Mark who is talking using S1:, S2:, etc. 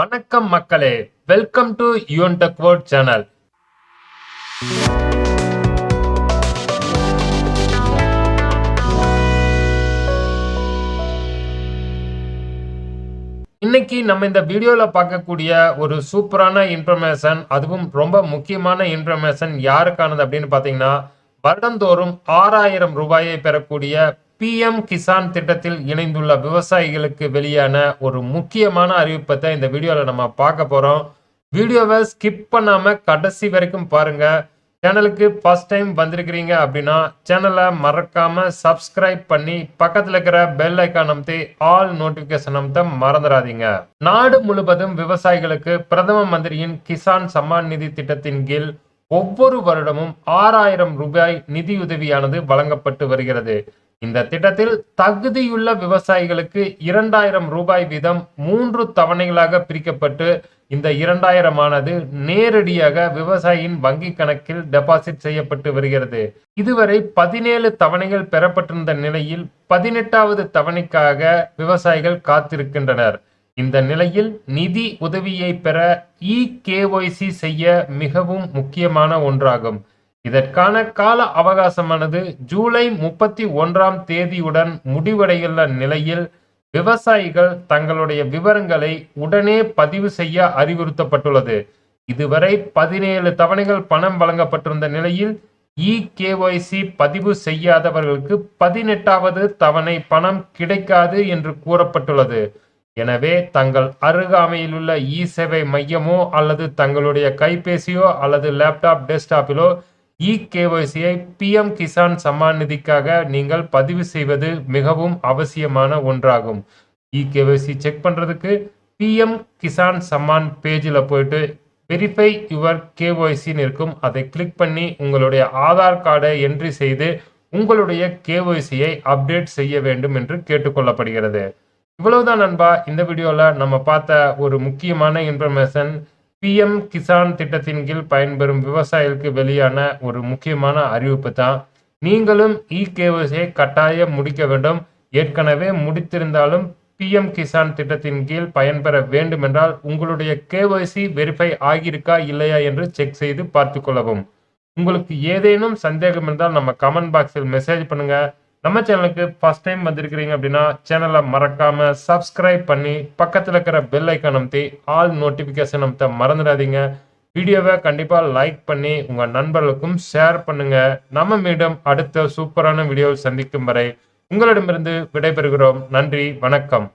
S1: வணக்கம் மக்களே. Welcome to Yuvan tech world channel இன்னைக்கு நம்ம இந்த வீடியோல பார்க்கக்கூடிய ஒரு சூப்பரான இன்ஃபர்மேஷன் அதுவும் ரொம்ப முக்கியமான இன்ஃபர்மேஷன் யாருக்கானது அப்படின்னு பார்த்தீங்கன்னா வருடந்தோறும் ஆறாயிரம் ரூபாயை பெறக்கூடிய பிஎம் கிசான் திட்டத்தில் இணைந்துள்ள விவசாயிகளுக்கு வெளியான ஒரு முக்கியமான அறிவிப்பை இந்த வீடியோவில் நம்ம பார்க்க போறோம். வீடியோவை ஸ்கிப் பண்ணாமல் கடைசி வரைக்கும் பாருங்க. சேனலுக்கு ஃபர்ஸ்ட் டைம் வந்திருக்கிறீங்க அப்படின்னா சேனலை மறக்காமல் சப்ஸ்கிரைப் பண்ணி பக்கத்தில் இருக்கிற பெல் ஐக்கான் அமுத்தி ஆல் நோட்டிஃபிகேஷன் அமைத்த மறந்துடாதீங்க. நாடு முழுவதும் விவசாயிகளுக்கு பிரதம மந்திரியின் கிசான் சம்மான் நிதி திட்டத்தின் கீழ் ஒவ்வொரு வருடமும் ஆறாயிரம் ரூபாய் நிதியுதவியானது வழங்கப்பட்டு வருகிறது. இந்த திட்டத்தில் தகுதியுள்ள விவசாயிகளுக்கு இரண்டாயிரம் ரூபாய் வீதம் மூன்று தவணைகளாக பிரிக்கப்பட்டு இந்த இரண்டாயிரம் ஆனது நேரடியாக விவசாயியின் வங்கி கணக்கில் டெபாசிட் செய்யப்பட்டு வருகிறது. இதுவரை பதினேழு தவணைகள் பெறப்பட்டிருந்த நிலையில் பதினெட்டாவது தவணைக்காக விவசாயிகள் காத்திருக்கின்றனர். இந்த நிலையில் நிதி உதவியை பெற இ கேஒய்சி செய்ய மிகவும் முக்கியமான ஒன்றாகும். இதற்கான கால அவகாசமானது ஜூலை முப்பத்தி ஒன்றாம் தேதியுடன் முடிவடையுள்ள நிலையில் விவசாயிகள் தங்களுடைய விவரங்களை உடனே பதிவு செய்ய அறிவுறுத்தப்பட்டுள்ளது. இதுவரை பதினேழு தவணைகள் பணம் வழங்கப்பட்டிருந்த நிலையில் இ கேஒய்சி பதிவு செய்யாதவர்களுக்கு பதினெட்டாவது தவணை பணம் கிடைக்காது என்று கூறப்பட்டுள்ளது. எனவே தங்கள் அருகாமையில் உள்ள இ சேவை மையமோ அல்லது தங்களுடைய கைபேசியோ அல்லது லேப்டாப் டெஸ்க்டாப்பிலோ இ கேஒய்சியை பிஎம் கிசான் சம்மான் நிதிக்காக நீங்கள் பதிவு செய்வது மிகவும் அவசியமான ஒன்றாகும். இ கேஒய்சி செக் பண்ணுறதுக்கு பிஎம் கிசான் சம்மான் பேஜில் போயிட்டு வெரிஃபை யுவர் கேஒய்சின்னு இருக்கும் அதை கிளிக் பண்ணி உங்களுடைய ஆதார் கார்டை என்ட்ரி செய்து உங்களுடைய கேஒய்சியை அப்டேட் செய்ய வேண்டும் என்று கேட்டுக்கொள்ளப்படுகிறது. இவ்வளவுதான் நண்பா. இந்த வீடியோவில் நம்ம பார்த்த ஒரு முக்கியமான இன்ஃபர்மேஷன் பிஎம் கிசான் திட்டத்தின் கீழ் பயன்பெறும் விவசாயிகளுக்கு வெளியான ஒரு முக்கியமான அறிவிப்பு தான். நீங்களும் இ கேஒசியை கட்டாயம் முடிக்க வேண்டும். ஏற்கனவே முடித்திருந்தாலும் பிஎம் கிசான் திட்டத்தின் கீழ் பயன்பெற வேண்டுமென்றால் உங்களுடைய கேஒய்சி வெரிஃபை ஆகியிருக்கா இல்லையா என்று செக் செய்து பார்த்து கொள்ளவும். உங்களுக்கு ஏதேனும் சந்தேகம் இருந்தால் நம்ம கமெண்ட் பாக்ஸில் மெசேஜ் பண்ணுங்கள் நம்ம சேனலுக்கு ஃபர்ஸ்ட் டைம் வந்திருக்கிறீங்க அப்படின்னா சேனலை மறக்காம சப்ஸ்கிரைப் பண்ணி பக்கத்தில் இருக்கிற பெல் ஐக்கான் அமுத்தி ஆல் நோட்டிஃபிகேஷன் அமுத்த மறந்துடாதீங்க. வீடியோவை கண்டிப்பாக லைக் பண்ணி உங்கள் நண்பர்களுக்கும் ஷேர் பண்ணுங்க. நம்ம மீண்டும் அடுத்த சூப்பரான வீடியோவில் சந்திக்கும் வரை உங்களிடமிருந்து விடைபெறுகிறோம். நன்றி வணக்கம்.